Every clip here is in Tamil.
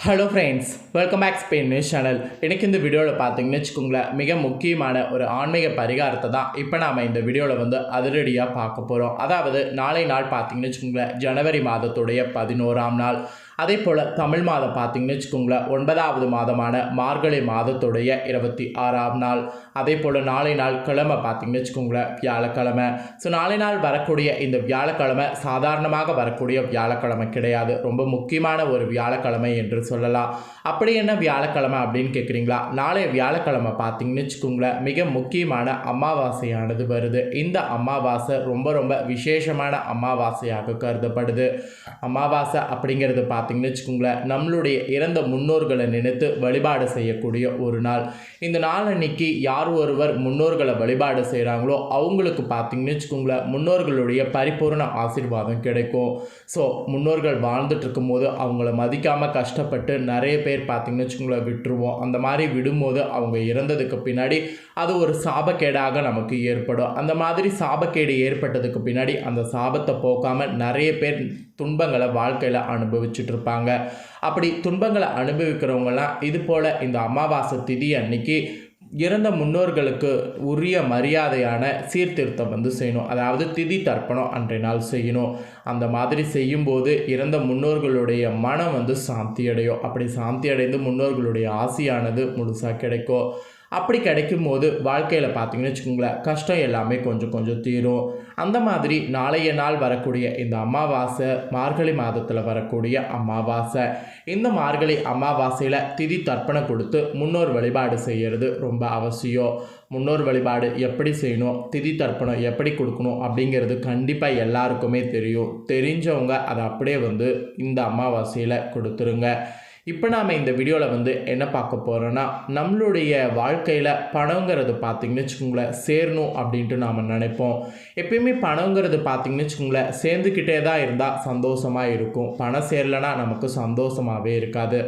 Hello friends welcome back Spain news channel எனக்கு இந்த வீடியோவில் பார்த்தீங்கன்னு வச்சுக்கோங்களேன் மிக முக்கியமான ஒரு ஆன்மீக பரிகாரத்தை தான் இப்போ நாம் இந்த வீடியோவில் வந்து அதிரடியாக பார்க்க போகிறோம் அதாவது நாளை நாள் பார்த்தீங்கன்னு வச்சுக்கோங்களேன் ஜனவரி மாதத்துடைய பதினோராம் நாள். அதே போல் தமிழ் மாதம் பார்த்தீங்கன்னு வச்சுக்கோங்களேன் ஒன்பதாவது மாதமான மார்கழி மாதத்துடைய இருபத்தி ஆறாம் நாள். அதே போல் நாளை நாள் கிழமை பார்த்தீங்கன்னு வச்சுக்கோங்களேன் வியாழக்கிழமை. ஸோ நாளை நாள் வரக்கூடிய இந்த வியாழக்கிழமை சாதாரணமாக வரக்கூடிய வியாழக்கிழமை கிடையாது. ரொம்ப முக்கியமான ஒரு வியாழக்கிழமை என்று சொல்லலாம். அப்படி என்ன வியாழக்கிழமை அப்படின்னு கேட்குறீங்களா? நாளைய வியாழக்கிழமை பார்த்தீங்கன்னு வச்சுக்கோங்களேன் மிக முக்கியமான அமாவாசையானது வருது. இந்த அமாவாசை ரொம்ப ரொம்ப விசேஷமான அமாவாசையாக கருதப்படுது. அமாவாசை அப்படிங்கிறது பார்த்தீங்கன்னு வச்சுக்கோங்களேன் நம்மளுடைய இறந்த முன்னோர்களை நினைத்து வழிபாடு செய்யக்கூடிய ஒரு நாள். இந்த நாள் அன்னைக்கு யார் ஒருவர் முன்னோர்களை வழிபாடு செய்கிறாங்களோ அவங்களுக்கு பார்த்தீங்கன்னு வச்சுக்கோங்களேன் முன்னோர்களுடைய பரிபூர்ண ஆசீர்வாதம் கிடைக்கும். ஸோ முன்னோர்கள் வாழ்ந்துட்டு இருக்கும்போது அவங்கள மதிக்காமல் கஷ்டப்பட்டு நிறைய பேர் பார்த்தீங்கன்னு வச்சுக்கோங்களேன் விட்டுருவோம். அந்த மாதிரி விடும்போது அவங்க இறந்ததுக்கு பின்னாடி அது ஒரு சாபக்கேடாக நமக்கு ஏற்படும். அந்த மாதிரி சாபக்கேடு ஏற்பட்டதுக்கு பின்னாடி அந்த சாபத்தை போக்காமல் நிறைய பேர் துன்பங்களை வாழ்க்கையில் அனுபவிச்சுட்டு இருப்பாங்க அப்படி துன்பங்களை அனுபவிக்கிறவங்கலாம் இது போல் இந்த அமாவாசை திதி அன்னைக்கு இறந்த முன்னோர்களுக்கு உரிய மரியாதையான சீர்திருத்தம் வந்து செய்யணும். அதாவது திதி தர்ப்பணம் அன்றைய நாள் செய்யணும். அந்த மாதிரி செய்யும்போது இறந்த முன்னோர்களுடைய மனம் வந்து சாந்தி அடையும் அப்படி சாந்தி அடைந்து முன்னோர்களுடைய ஆசையானது முழுசாக கிடைக்கும். அப்படி கிடைக்கும் போது வாழ்க்கையில் பார்த்தீங்கன்னு வச்சுக்கோங்களேன் கஷ்டம் எல்லாமே கொஞ்சம் கொஞ்சம் தீரும். அந்த மாதிரி நாளைய நாள் வரக்கூடிய இந்த அமாவாசை மார்கழி மாதத்தில் வரக்கூடிய அமாவாசை இந்த மார்கழி அமாவாசையில் திதி தர்ப்பணம் கொடுத்து முன்னோர் வழிபாடு செய்கிறது ரொம்ப அவசியம். முன்னோர் வழிபாடு எப்படி செய்யணும் திதி தர்ப்பணம் எப்படி கொடுக்கணும் அப்படிங்கிறது கண்டிப்பாக எல்லாருக்குமே தெரியும். தெரிஞ்சவங்க அதை அப்படியே வந்து இந்த அமாவாசையில் கொடுத்துருங்க. இப்போ நாம் இந்த வீடியோவில் வந்து என்ன பார்க்க போகிறோன்னா நம்மளுடைய வாழ்க்கையில் பணங்கிறது பார்த்திங்கன்னு வச்சுக்கோங்களேன் சேரணும் அப்படின்ட்டு நாம் நினைப்போம். எப்பயுமே பணங்கிறது பார்த்திங்கன்னு வச்சுக்கோங்களேன் சேர்ந்துக்கிட்டே தான் இருந்தால் சந்தோஷமாக இருக்கும். பணம் சேரலைன்னா நமக்கு சந்தோஷமாகவே இருக்காது.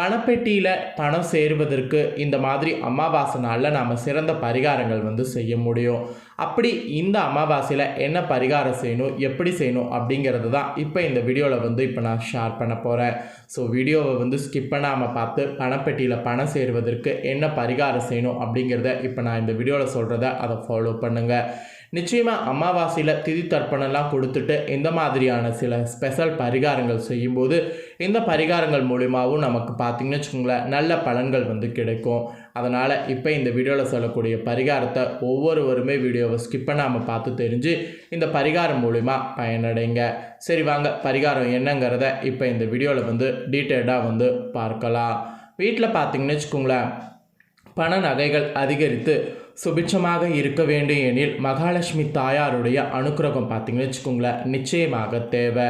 பணப்பெட்டியில் பணம் சேருவதற்கு இந்த மாதிரி அமாவாசை நாளில் நாம் சிறந்த பரிகாரங்கள் வந்து செய்ய முடியும். அப்படி இந்த அமாவாசையில் என்ன பரிகாரம் செய்யணும் எப்படி செய்யணும் அப்படிங்கிறது தான் இப்போ இந்த வீடியோவில் வந்து இப்போ நான் ஷேர் பண்ண போகிறேன் ஸோ வீடியோவை வந்து ஸ்கிப் பண்ணாமல் பார்த்து பணப்பெட்டியில் பணம் சேருவதற்கு என்ன பரிகாரம் செய்யணும் அப்படிங்கிறத இப்போ நான் இந்த வீடியோவில் சொல்கிறத அதை ஃபாலோ பண்ணுங்கள் நிச்சயமாக அமாவாசையில் திதி தர்ப்பணம்லாம் கொடுத்துட்டு இந்த மாதிரியான சில ஸ்பெஷல் பரிகாரங்கள் செய்யும்போது இந்த பரிகாரங்கள் மூலிமாவும் நமக்கு பார்த்திங்கன்னு வச்சுக்கோங்களேன் நல்ல பலன்கள் வந்து கிடைக்கும். அதனால் இப்போ இந்த வீடியோவில் சொல்லக்கூடிய பரிகாரத்தை ஒவ்வொருவருமே வீடியோவை ஸ்கிப் பண்ணாமல் பார்த்து தெரிஞ்சு இந்த பரிகாரம் மூலிமா பயனடைங்க. சரி வாங்க பரிகாரம் என்னங்கிறத இப்போ இந்த வீடியோவில் வந்து டீட்டெயில்டாக வந்து பார்க்கலாம். வீட்டில் பார்த்திங்கன்னு வச்சுக்கோங்களேன் பண நகைகள் அதிகரித்து சுபிட்சமாக இருக்க வேண்டும் எனில் மகாலட்சுமி தாயாருடைய அனுக்கிரகம் பார்த்திங்கன்னு வச்சுக்கோங்களேன் நிச்சயமாக தேவை.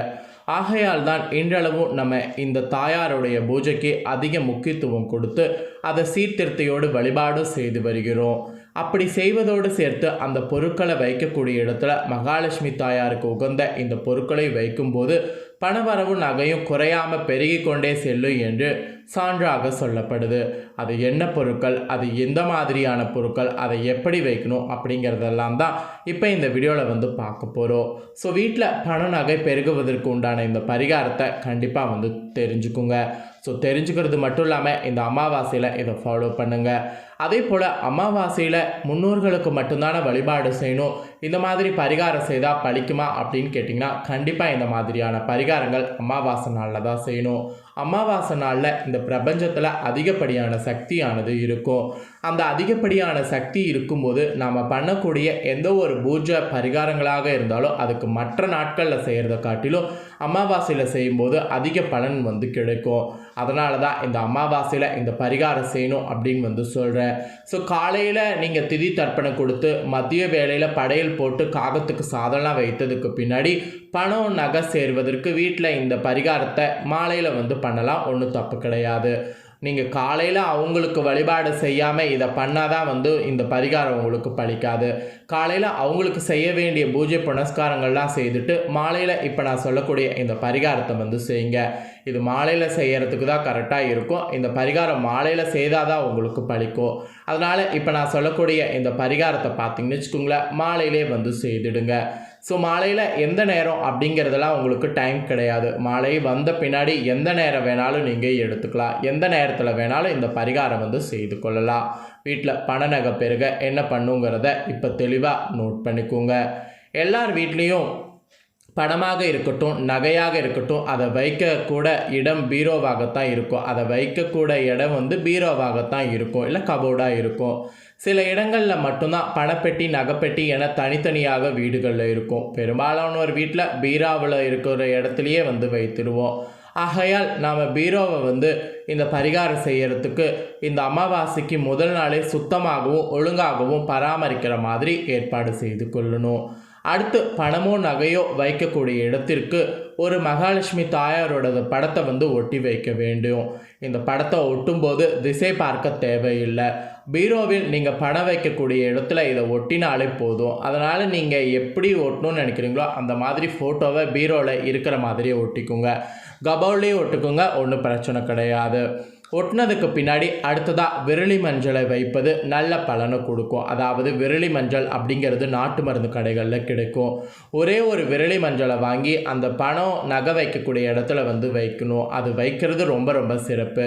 ஆகையால் தான் இன்றளவும் நம்ம இந்த தாயாருடைய பூஜைக்கு அதிக முக்கியத்துவம் கொடுத்து அதை சீர்திருத்தையோடு வழிபாடும் செய்து வருகிறோம். அப்படி செய்வதோடு சேர்த்து அந்த பொருட்களை வைக்கக்கூடிய இடத்துல மகாலட்சுமி தாயாருக்கு உகந்த இந்த பொருட்களை வைக்கும்போது பணவரவு நகையும் குறையாமல் பெருகி கொண்டே செல்லும் என்று சான்றாக சொல்லப்படுது. அது என்ன பொருட்கள்? அது எந்த மாதிரியான பொருட்கள்? அதை எப்படி வைக்கணும்? அப்படிங்கிறதெல்லாம் தான் இப்போ இந்த வீடியோவில் வந்து பார்க்க போகிறோம் ஸோ வீட்டில் பண நகை பெருகுவதற்கு உண்டான இந்த பரிகாரத்தை கண்டிப்பாக வந்து தெரிஞ்சுக்குங்க. ஸோ தெரிஞ்சுக்கிறது மட்டும் இல்லாமல் இந்த அமாவாசையில் இதை ஃபாலோ பண்ணுங்கள் அதே போல் அமாவாசையில் முன்னோர்களுக்கு மட்டும்தான வழிபாடு செய்யணும். இந்த மாதிரி பரிகாரம் செய்தால் பழிக்குமா அப்படின்னு கேட்டிங்கன்னா கண்டிப்பாக இந்த மாதிரியான பரிகாரங்கள் அமாவாசை நாளில் தான் செய்யணும். அமாவாசை நாளில் இந்த பிரபஞ்சத்தில் அதிகப்படியான சக்தியானது இருக்கும். அந்த அதிகப்படியான சக்தி இருக்கும்போது நாம் பண்ணக்கூடிய எந்த ஒரு பூஜை பரிகாரங்களாக இருந்தாலும் அதுக்கு மற்ற நாட்களில் செய்கிறத காட்டிலும் அமாவாசையில் செய்யும்போது அதிக பலன் வந்து கிடைக்கும். அதனால தான் இந்த அமாவாசையில் இந்த பரிகாரம் செய்யணும் அப்படின்னு வந்து சொல்கிறேன் ஸோ காலையில் நீங்கள் திதி தர்ப்பணம் கொடுத்து மதிய வேளையில் படையல் போட்டு காகத்துக்கு சாதம்லாம் வைத்ததுக்கு பின்னாடி பணம் நகை சேர்வதற்கு வீட்டில் இந்த பரிகாரத்தை மாலையில் வந்து பண்ணலாம். ஒன்றும் தப்பு கிடையாது. நீங்கள் காலையில் அவங்களுக்கு வழிபாடு செய்யாமல் இதை பண்ணால் தான் வந்து இந்த பரிகாரம் உங்களுக்கு பழிக்காது. காலையில் அவங்களுக்கு செய்ய வேண்டிய பூஜை புனஸ்காரங்கள்லாம் செய்துட்டு மாலையில் இப்போ நான் சொல்லக்கூடிய இந்த பரிகாரத்தை வந்து செய்யுங்க. இது மாலையில் செய்கிறதுக்கு தான் கரெக்டாக இருக்கும். இந்த பரிகாரம் மாலையில் செய்தால் தான் உங்களுக்கு பழிக்கும். அதனால் இப்போ நான் சொல்லக்கூடிய இந்த பரிகாரத்தை பார்த்தீங்கன்னு வச்சுக்கோங்களேன் மாலையிலே வந்து செய்துடுங்க. ஸோ மாலையில் எந்த நேரம் அப்படிங்கிறதெல்லாம் உங்களுக்கு டைம் கிடையாது. மாலை வந்த பின்னாடி எந்த நேரம் வேணாலும் நீங்கள் எடுத்துக்கலாம். எந்த நேரத்தில் வேணாலும் இந்த பரிகாரம் வந்து செய்து கொள்ளலாம். வீட்டில் பண நகை பெருக என்ன பண்ணுங்கிறத இப்போ தெளிவாக நோட் பண்ணிக்கோங்க. எல்லார் வீட்லேயும் பணமாக இருக்கட்டும் நகையாக இருக்கட்டும் அதை வைக்கக்கூட இடம் பீரோவாகத்தான் இருக்கும். அதை வைக்கக்கூட இடம் வந்து பீரோவாகத்தான் இருக்கும். இல்லை கபோர்டாக இருக்கும். சில இடங்களில் மட்டும்தான் பணப்பெட்டி நகைப்பெட்டி என தனித்தனியாக வீடுகளில் இருக்கும். பெரும்பாலானோர் வீட்டில் பீராவில் இருக்கிற இடத்துலையே வந்து வைத்திடுவோம் ஆகையால் நாம் பீரோவை வந்து இந்த பரிகாரம் செய்கிறதுக்கு இந்த அமாவாசைக்கு முதல் நாளே சுத்தமாகவும் ஒழுங்காகவும் பராமரிக்கிற மாதிரி ஏற்பாடு செய்து கொள்ளணும். அடுத்து பணமோ நகையோ வைக்கக்கூடிய இடத்திற்கு ஒரு மகாலட்சுமி தாயாரோட படத்தை வந்து ஒட்டி வைக்க வேண்டும். இந்த படத்தை ஒட்டும்போது திசை பார்க்க தேவையில்லை. பீரோவில் நீங்கள் படம் வைக்கக்கூடிய இடத்துல இதை ஒட்டினாலே போதும். அதனால் நீங்கள் எப்படி ஒட்டணும்னு நினைக்கிறீங்களோ அந்த மாதிரி ஃபோட்டோவை பீரோவில் இருக்கிற மாதிரியே ஒட்டிக்கோங்க. கபோர்லேயே ஒட்டுக்குங்க ஒன்றும் பிரச்சனை கிடையாது. ஒட்டினதுக்கு பின்னாடி அடுத்ததாக விரலி மஞ்சளை வைப்பது நல்ல பலனை கொடுக்கும். அதாவது விரலி மஞ்சள் அப்படிங்கிறது நாட்டு மருந்து கடைகளில் கிடைக்கும். ஒரே ஒரு விரலி மஞ்சளை வாங்கி அந்த பணம் நகை வைக்கக்கூடிய இடத்துல வந்து வைக்கணும். அது வைக்கிறது ரொம்ப ரொம்ப சிறப்பு.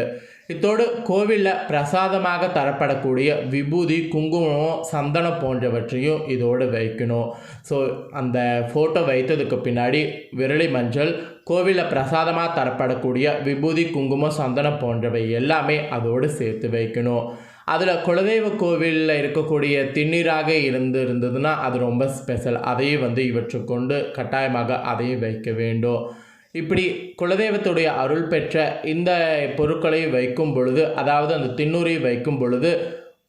இத்தோடு கோவிலில் பிரசாதமாக தரப்படக்கூடிய விபூதி குங்குமம் சந்தனம் போன்றவற்றையும் இதோடு வைக்கணும். ஸோ அந்த ஃபோட்டோ வைத்ததுக்கு பின்னாடி விரலி மஞ்சள் கோவிலில் பிரசாதமாக தரப்படக்கூடிய விபூதி குங்குமம் சந்தனம் போன்றவை எல்லாமே அதோடு சேர்த்து வைக்கணும். அதில் குலதெய்வ கோவிலில் இருக்கக்கூடிய திண்ணீராக இருந்து இருந்ததுன்னா அது ரொம்ப ஸ்பெஷல் அதையும் வந்து இவற்றை கொண்டு கட்டாயமாக அதையும் வைக்க வேண்டும். இப்படி குலதெய்வத்துடைய அருள் பெற்ற இந்த பொருட்களை வைக்கும் பொழுது அதாவது அந்த திண்ணூரை வைக்கும் பொழுது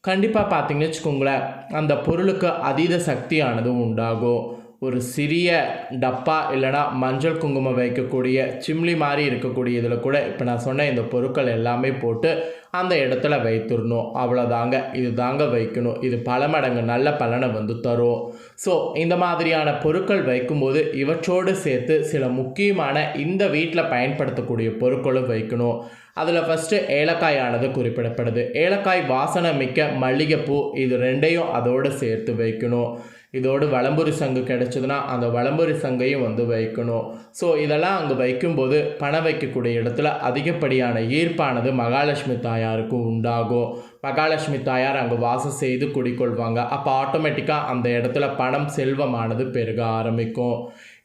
கண்டிப்பாக பார்த்தீங்கன்னு வச்சுக்கோங்களேன் அந்த பொருளுக்கு அதீத சக்தியானதும் உண்டாகும். ஒரு சிறிய டப்பா இல்லைனா மஞ்சள் குங்குமம் வைக்கக்கூடிய சிம்லி மாதிரி இருக்கக்கூடிய இதில் கூட இப்போ நான் சொன்ன இந்த பொருட்கள் எல்லாமே போட்டு அந்த இடத்துல வைத்துடணும். அவ்வளோதாங்க இது தாங்க வைக்கணும். இது பல மடங்கு நல்ல பலனை வந்து தரும். ஸோ இந்த மாதிரியான பொருட்கள் வைக்கும்போது இவற்றோடு சேர்த்து சில முக்கியமான இந்த வீட்டில் பயன்படுத்தக்கூடிய பொருட்களும் வைக்கணும். அதில் ஃபஸ்ட்டு ஏலக்காயானது குறிப்பிடப்படுது. ஏலக்காய் வாசனை மிக்க மல்லிகைப்பூ இது ரெண்டையும் அதோடு சேர்த்து வைக்கணும். இதோடு வளம்புரி சங்கு கிடச்சதுன்னா அந்த வளம்புரி சங்கையும் வந்து வைக்கணும். ஸோ இதெல்லாம் அங்கே வைக்கும்போது பணம் வைக்கக்கூடிய இடத்துல அதிகப்படியான ஈர்ப்பானது மகாலட்சுமி தாயாருக்கும் உண்டாகும். மகாலட்சுமி தாயார் அங்கே வாசம் செய்து குடிக்கொள்வாங்க. அப்போ ஆட்டோமேட்டிக்காக அந்த இடத்துல பணம் செல்வமானது பெருக ஆரம்பிக்கும்.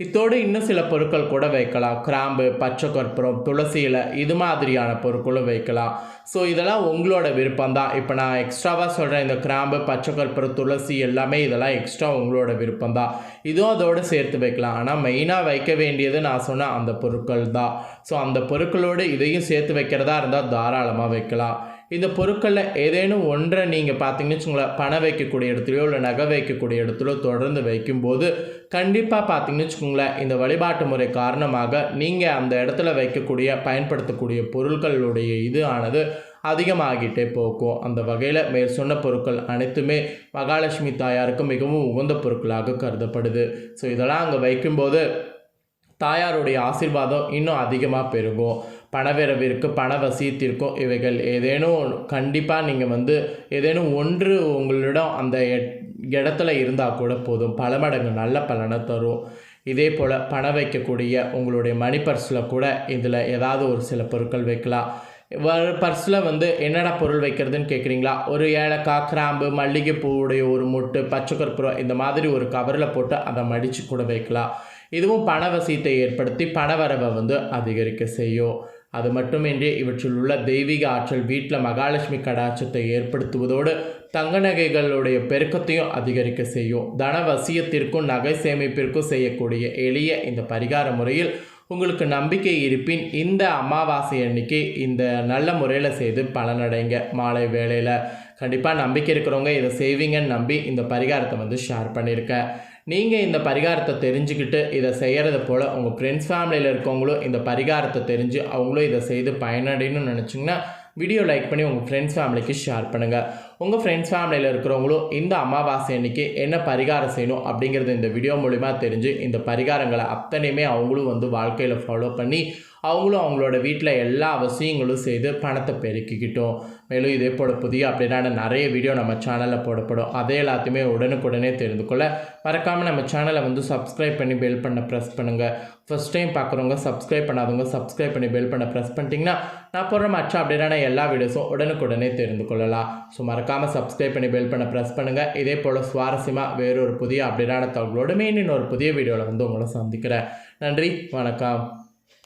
இத்தோடு இன்னும் சில பொருட்கள் கூட வைக்கலாம். கிராம்பு பச்சை கற்பூரம் துளசி இலை இது மாதிரியான பொருட்களும் வைக்கலாம். ஸோ இதெல்லாம் உங்களோட விருப்பம் தான் இப்போ நான் எக்ஸ்ட்ராவாக சொல்கிறேன் இந்த கிராம்பு பச்சை கற்பூரம் துளசி எல்லாமே இதெல்லாம் எக்ஸ்ட்ரா உங்களோட விருப்பம் தான் இதுவும் அதோடு சேர்த்து வைக்கலாம். ஆனால் மெயினாக வைக்க வேண்டியது நான் சொன்ன அந்த பொருட்கள் தான். ஸோ அந்த பொருட்களோடு இதையும் சேர்த்து வைக்கிறதா இருந்தால் தாராளமாக வைக்கலாம். இந்த பொருட்களில் ஏதேனும் ஒன்றை நீங்கள் பார்த்தீங்கன்னு வச்சுங்களேன் பணம் வைக்கக்கூடிய இடத்துலையோ இல்லை நகை வைக்கக்கூடிய இடத்துலையோ தொடர்ந்து வைக்கும்போது கண்டிப்பாக பார்த்தீங்கன்னு வச்சுக்கோங்களேன் இந்த வழிபாட்டு முறை காரணமாக நீங்கள் அந்த இடத்துல வைக்கக்கூடிய பயன்படுத்தக்கூடிய பொருட்களுடைய இது ஆனது அதிகமாகிட்டே போக்கும் அந்த வகையில் மேல் சொன்ன பொருட்கள் அனைத்துமே மகாலட்சுமி தாயாருக்கு மிகவும் உகந்த பொருட்களாக கருதப்படுது. ஸோ இதெல்லாம் அங்கே வைக்கும்போது தாயாருடைய ஆசீர்வாதம் இன்னும் அதிகமாக பெருகும். பணவரவிற்கு பண வசியத்திற்கும் இவைகள் ஏதேனும் கண்டிப்பாக நீங்கள் வந்து ஏதேனும் ஒன்று உங்களிடம் அந்த இடத்துல இருந்தால் கூட போதும். பல மடங்கு நல்ல பலனை தரும். இதே போல் பணம் வைக்கக்கூடிய உங்களுடைய மணி பர்ஸில் கூட இதில் ஏதாவது ஒரு சில பொருட்கள் வைக்கலாம். பர்ஸில் வந்து என்னென்ன பொருள் வைக்கிறதுன்னு கேட்குறீங்களா ஒரு ஏலக்காய் கிராம்பு மல்லிகைப்பூவுடைய ஒரு முட்டு பச்சை கற்பூரம் இந்த மாதிரி ஒரு கவரில் போட்டு அதை மடித்து கூட வைக்கலாம். இதுவும் பண வசியத்தை ஏற்படுத்தி பணவரவை வந்து அதிகரிக்க செய்யும். அது மட்டுமின்றி இவற்றில் உள்ள தெய்வீக ஆற்றல் வீட்டில் மகாலட்சுமி கடாட்சத்தை ஏற்படுத்துவதோடு தங்க நகைகளுடைய பெருக்கத்தையும் அதிகரிக்க செய்யும். தனவசியத்திற்கும் நகை சேமிப்பிற்கும் செய்யக்கூடிய எளிய இந்த பரிகார முறையில் உங்களுக்கு நம்பிக்கை இருப்பின் இந்த அமாவாசை அன்னைக்கு இந்த நல்ல முறையில் செய்து பலனடைங்க. மாலை வேளையில் கண்டிப்பாக நம்பிக்கை இருக்கிறவங்க இதை செய்வீங்கன்னு நம்பி இந்த பரிகாரத்தை வந்து ஷேர் பண்ணியிருக்கேன். நீங்கள் இந்த பரிகாரத்தை தெரிஞ்சுக்கிட்டு இதை செய்கிறது போல் உங்கள் ஃப்ரெண்ட்ஸ் ஃபேமிலியில் இருக்கவங்களும் இந்த பரிகாரத்தை தெரிஞ்சு அவங்களும் இதை செய்து பயனடையணும்னு நினச்சிங்கன்னா வீடியோ லைக் பண்ணி உங்கள் ஃப்ரெண்ட்ஸ் ஃபேமிலிக்கு ஷேர் பண்ணுங்கள் உங்கள் ஃப்ரெண்ட்ஸ் ஃபேமிலியில் இருக்கிறவங்களும் இந்த அமாவாசை அன்னைக்கு என்ன பரிகாரம் செய்யணும் அப்படிங்கிறது இந்த வீடியோ மூலிமா தெரிஞ்சு இந்த பரிகாரங்களை அத்தனையுமே அவங்களும் வந்து வாழ்க்கையில் ஃபாலோ பண்ணி அவங்களும் அவங்களோட வீட்டில் எல்லா அவசியங்களும் செய்து பணத்தை பெருக்கிக்கிட்டோம். மேலும் இதே போல் புதிய அப்படின்னா நிறைய வீடியோ நம்ம சேனலில் போடப்படும். அதே எல்லாத்தையுமே உடனுக்குடனே தெரிந்து கொள்ள மறக்காமல் நம்ம சேனலை வந்து சப்ஸ்கிரைப் பண்ணி பெல் பண்ண ப்ரெஸ் பண்ணுங்கள் ஃபஸ்ட் டைம் பார்க்குறவங்க சப்ஸ்கிரைப் பண்ணாதவங்க சப்ஸ்கிரைப் பண்ணி பெல் பண்ண ப்ரெஸ் பண்ணிட்டீங்கன்னா நான் போடுற மற்ற அப்படின்னா எல்லா வீடியோஸும் உடனுக்குடனே தெரிந்து கொள்ளலாம். ஸோ மறக்க மறக்காமல் சப்ஸ்கிரைப் பண்ணி பெல் பண்ண ப்ரெஸ் பண்ணுங்கள் இதே போல் சுவாரஸ்யமாக வேறொரு புதிய அப்டேட்டான தகவலோடு மீண்டும் ஒரு புதிய வீடியோவில் வந்து உங்களை சந்திக்கிறேன். நன்றி வணக்கம்.